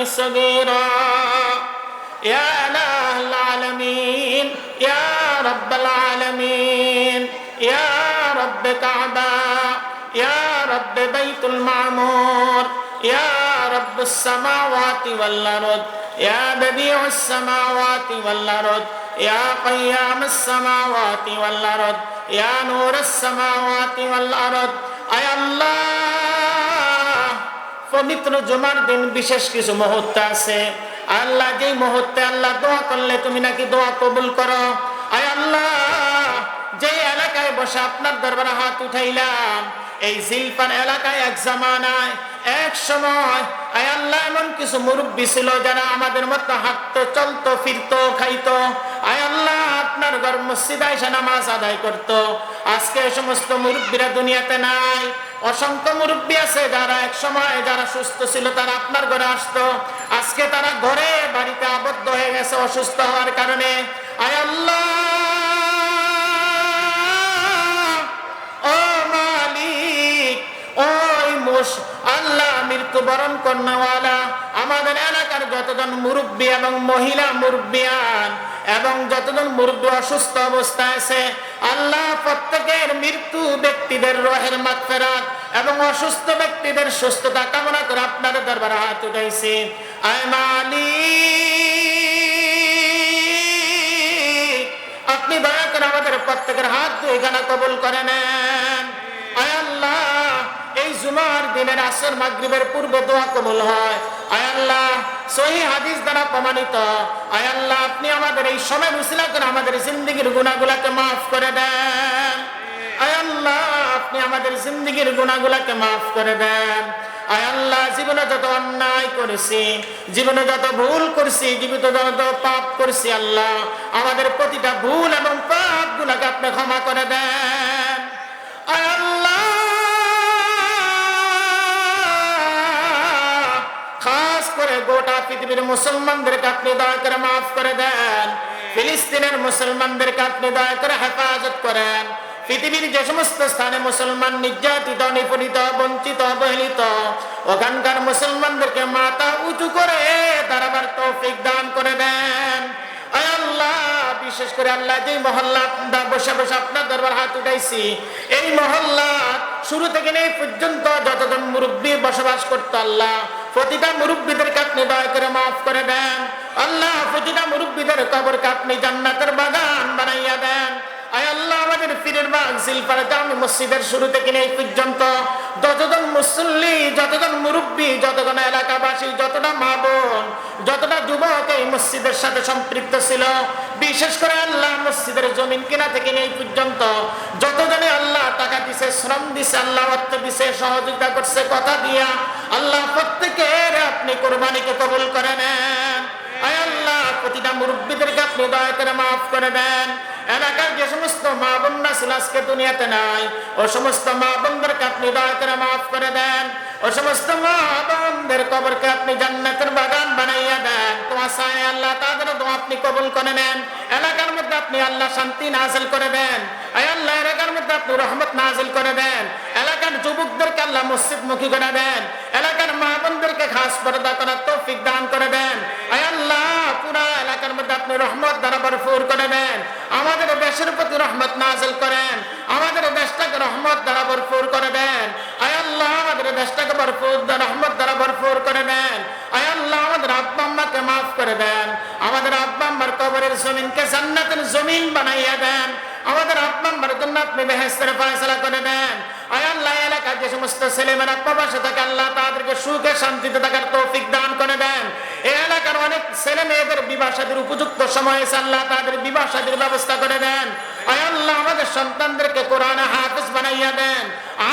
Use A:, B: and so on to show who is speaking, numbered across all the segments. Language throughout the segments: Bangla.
A: ربياني صغيرا يا إله العالمين يا رب العالمين يا رب كعبة يا رب بيت المعمور يا رب السماوات والأرض يا بديع السماوات والأرض يا قيام السماوات والأرض يا نور السماوات والأرض. أي الله! পবিত্র জুমার দিন বিশেষ কিছু মুহূর্ত আছে। আল্লাহ যেই মুহূর্তে আল্লাহ দোয়া করলে তুমি নাকি দোয়া কবুল করো। আয় আল্লাহ যে এলাকায় বসে আপনার দরবারে হাত উঠাইলাম, এই জিলপান এলাকায় এক জামানায়, এক সময়, আয় আল্লাহ, এমন কিছু মুরব্বী ছিল যারা আমাদের মতো হাঁটতো, চলতো, ফিরতো, খাইতো। আয় আল্লাহ, আপনার ঘর মসজিদে এসে নামাজ আদায় করতো। আজকে এই সমস্ত মুরব্বীরা দুনিয়াতে নাই। অসংখ্য মুরব্বী আছে যারা এক সময় যারা সুস্থ ছিল, তারা আপনার ঘরে আসতো। আজকে তারা ঘরে বাড়িতে আবদ্ধ হয়ে গেছে, অসুস্থ হওয়ার কারণে। আয় আল্লাহ! ও মালিক! ওই আল্লাহ মৃত্যুবরণ করনেওয়ালা আমাদের এলাকার যতজন মুরব্বী এবং মহিলা মুরব্বিয়ান এবং যতজন মুরব্বী অসুস্থ অবস্থায় আছে, আল্লাহ প্রত্যেকের মৃত্যু ব্যক্তিদের রহের মাগফিরাত এবং অসুস্থ ব্যক্তিদের সুস্থতা কামনা করে আপনার দরবারে হাত উঠাইছি। আয় আপনি দয়া করে আমাদের প্রত্যেকের হাত দুইখানা কবুল করে নেন। আয় আল্লাহ, এই জুমার দিনের আসর মাগরিবের পূর্বে দোয়া কবুল হয়। সহি হাদিস দ্বারা প্রমাণিত। আপনি আমাদের এই সময় আমাদের গুণাগুলাকে মাফ করে দেন। আপনি আমাদের গুণাগুলাকে মাফ করে দেন। জীবনে যত অন্যায় করেছি, জীবনে যত ভুল করছি, জীবিত যত পাপ করছি, আল্লাহ, আমাদের প্রতিটা ভুল এবং পাপ গুলাকে আপনি ক্ষমা করে দেন। পৃথিবীর মুসলমানদেরকে আপনি দয়া করে মাফ করে দেন। ফিলিস্তিনের মুসলমানদেরকে আপনি দয়া করে হেফাজত করেন। পৃথিবীর যে সমস্ত স্থানে মুসলমান নির্যাতিত, নিপীড়িত, বঞ্চিত, অবহেলিত, ওখানকার মুসলমানদেরকে মাথা উঁচু করে দাঁড়াবার তৌফিক দান করে দেন। বিশেষ করে আল্লাহ যে মহল্লা বসে বসে আপনার দরবার হাত উঠাইছি, এই মহল্লা শুরু থেকে নেই পর্যন্ত যতজন মুরব্বী বসবাস করতো আল্লাহ প্রতিটা মুরব্বীদেরকে আপনি দয়া করে মাফ করে দেন। আল্লাহ প্রতিটা মুরব্বীদের কবরকে আপনি জান্নাতের বাগান বানাইয়া দেন। আল্লাহ, আমাদের মসজিদের শুরু থেকে যতজন মুসল্লি, যতজন যতজন এলাকাবাসী, যতটা যুবক এই মসজিদের সাথে সম্পৃক্ত ছিল, বিশেষ করে আল্লাহ মসজিদের জমিন কিনা থেকে এই পর্যন্ত। যতজনে আল্লাহ টাকা দিছে, শ্রম দিছে, আল্লাহ অর্থ দিছে, সহযোগিতা করছে, কথা দিয়া আল্লাহ প্রত্যেকের আপনি কোরবানিকে কবুল করে নেন। আয় আল্লাহ, প্রতিটা মুরব্বীদেরকে আপনি দয়া করে মাফ করে দেন। এলাকার যে সমস্ত মা বোনরা আজকে দুনিয়াতে নাই, ও সমস্ত মা বোনদেরকে আপনি দয়া করে মাফ করে দেন। ও সমস্ত মা বোনদের কবরকে আপনি জান্নাতের বাগান বানাইয়া দেন। তোমার সায় আল্লাহ তাদের দোয়া আপনি কবুল করে নেন। এলাকার মধ্যে আপনি আল্লাহ শান্তি নাজিল করে দেন। আয় আল্লাহ, এলাকার মধ্যে আপনি রহমত নাজিল করে দেন। এলাকার যুবকদেরকে আল্লাহ মসজিদ মুখী করে দেন। এলাকার মা বোনদেরকে খাস পর্দা করার তৌফিক দান করে দেন। এলাকার করে দেন। আমাদের রহমত করেন। আমাদের রহমত দ্বারা করে দেন। রহমত দ্বারা করে দেন। আব্বা মাফ করে দেন। আমাদের কবরের জমিনকে জান্নাতের জমিন বানাইয়া দেন। আমাদের আব্বা আম্মার জন্য আপনি বেহেস্তের ফয়সলা করে দেন। সমস্ত আল্লাহ তাদেরকে সুখে, শান্তিতে থাকার তৌফিক দান করে দেন। এই এলাকার অনেক ছেলে মেয়েদের বিবাহ উপযুক্ত আল্লাহ তাদের বিবাহ ব্যবস্থা করে দেন। আমাদের সন্তানদেরকে বানাইয়া দেন,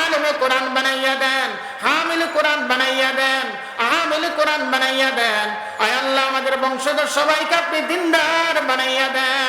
A: আলমে কোরআন বানাইয়া দেন, হামিল কোরআন বানাইয়া দেন আহামিল কোরআন বানাইয়া দেন। আয় আল্লাহ, আমাদের বংশধর সবাইকে আপনি দিনদার বানাইয়া দেন।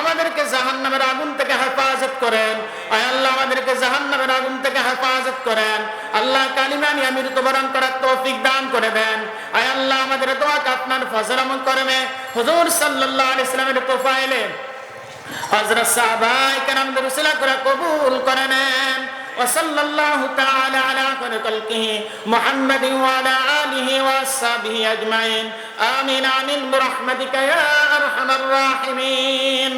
A: আমাদেরকে জাহান্নামের আগুন থেকে হেফাজত করেন আয় আল্লাহ আমাদেরকে জাহান্নামের আগুন থেকে হেফাজত করেন আল্লাহ কালিমানি আমি ঋতুবরণ করার তৌফিক দান করে দেন আয় আল্লাহ আমাদের দোয়াকে আপনার ফজর আমল করবে হুজুর সাল্লাল্লাহু আলাইহি সাল্লামের প্রোফাইলে হযরত সাহাবায়ে কেরামদের উসিলা করে কবুল করে নেন وصلى الله تعالى على خير خلقه محمد وعلى آله وأصحابه أجمعين آمين آمين برحمتك يا أرحم الراحمين